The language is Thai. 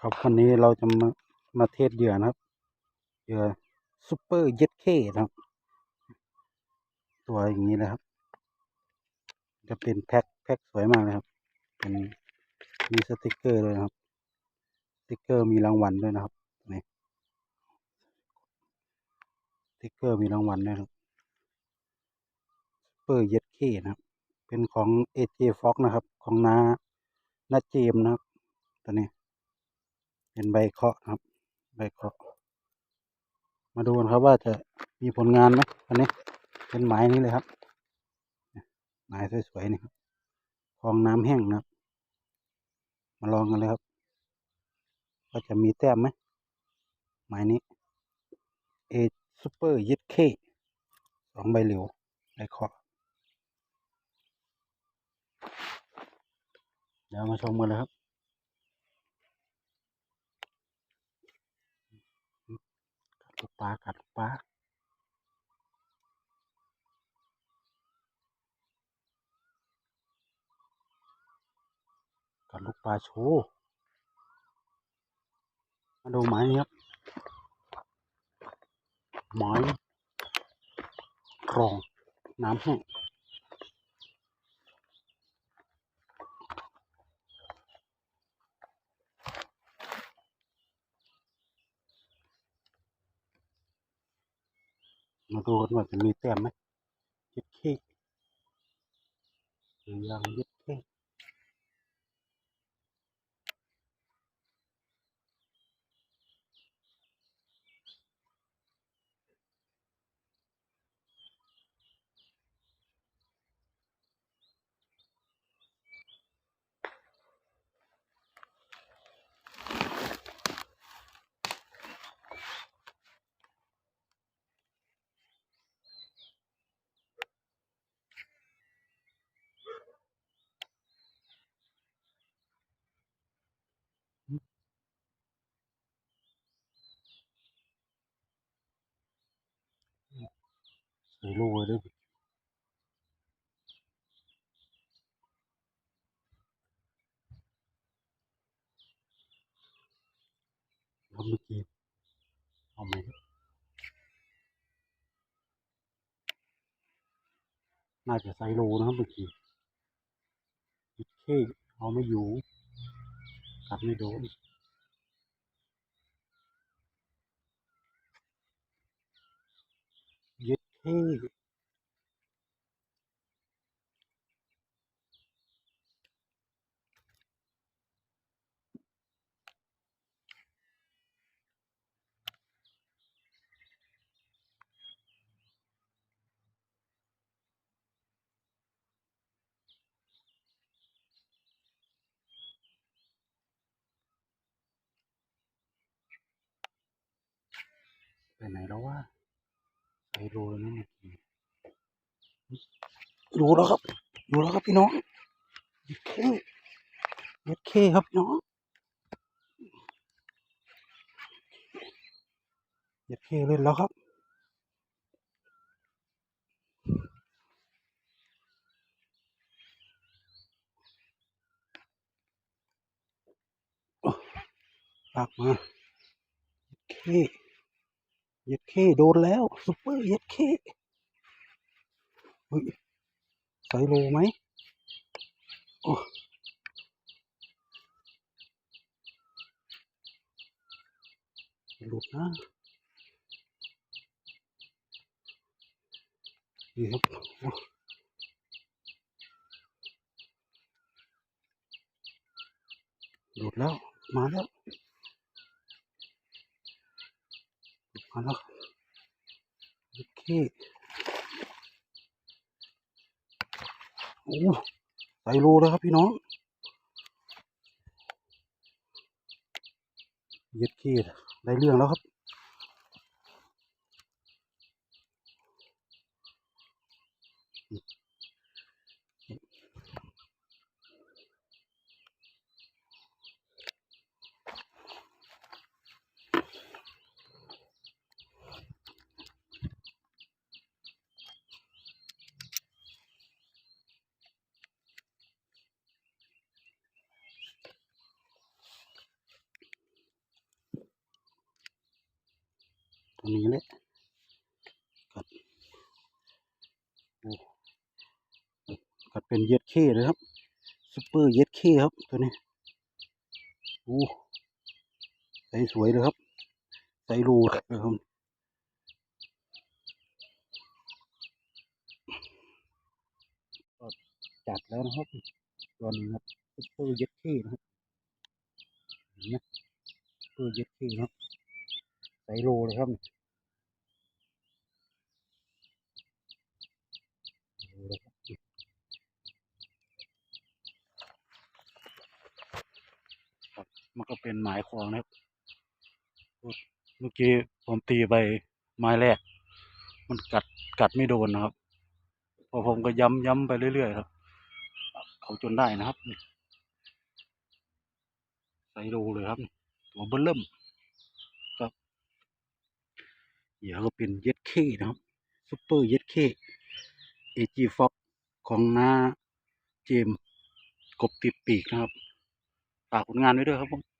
ครับวันนี้เราจะมามาเทศเหยื่อนะครับเหยื่อซูเปอร์เย็ดเคนะครับ ตัวอย่างนี้นะครับ จะเป็นแพ็คแพ็คสวยมากเลยครับ เป็นมีสติกเกอร์ด้วยนะครับ สติกเกอร์มีรางวัลด้วยนะครับนี่สติกเกอร์มีรางวัลด้วยครับซูเปอร์เย็ดเคนะครับ เป็นของเอเจฟ็อกนะครับ ของน้าน้าเจมนะครับตัวนี้ เป็นใบเคาะครับ ใบเคาะ มาดูกันครับว่าจะมีผลงานไหมอันนี้ เป็นหมายนี้เลยครับหมายสวยๆนี่ครับคลองน้ำแห้งนะครับ มาลองกันเลยครับว่าจะมีแต้มไหมหมายนี้เอซูเปอร์ยิดเคสองใบเหลวใบเคาะเดี๋ยวมาชมกันเลยครับ กัดลูก ปลากัดปลากัดลูกปลาโชว์มาดูหมายนี้ครับไม้กรองน้ำแห้ง มาดูกันว่าจะมีแต้มไหมยึดขี้หรือยังยึด ขี้ใส่ลูกเลยด้วยแล้วเมื่อกี้เอาไหมน่าจะใส่โลนะครับเมื่อกี้ยึดเข้เอาไม่อยู่กัดไม่โดน ยึดเข้ ไปโลแล้วนะเมื่อกี้รู้แล้วครับรู้แล้วครับพี่น้องยึดเข้ยึดเข้ครับพี่น้องยึดเข้เล่นแล้วครับลากมาเย็ดเข้ เย็ดเข้โดนแล้วซุปเปอร์เย็ดเข้เฮ้ยใส่โลไหมโอ้หลุดนะนี่ครับหลุดแล้ว มาแล้ว มาแล้วเย็ดเข้โอ้ใส่โลแล้วครับพี่น้องเย็ดเข้ได้เรื่องแล้วครับ ตัวนี้แหละกัดกัดเป็นเย็ดเคเลยครับซุปเปอร์เย็ดเคครับตัวนี้โอ้ใสสวยเลยครับใสรูเลยครับก็จัดแล้วนะครับตัวนี้ครับซุปเปอร์เย็ดเคนะครับเห็นไหมซุปเปอร์เย็ดเคครับใสรูเลยครับ ดูเลยครับครับ มันก็เป็นหมายควางนะครับเมื่อกี้ผมตีไปไม้แรก มันกัดกัดไม่โดนนะครับ พอผมก็ย้ำย้ำไปเรื่อยๆครับเขาจนได้นะครับใส่รูเลยครับตัวเบิ้ลเริ่มครับเหยื่อก็เป็นเย็ดเคนะครับซุปเปอร์เย็ดเคเอจีฟ็อกของน้าเจมกบติดปีกนะครับ ฝากผลงานไว้ด้วยครับผม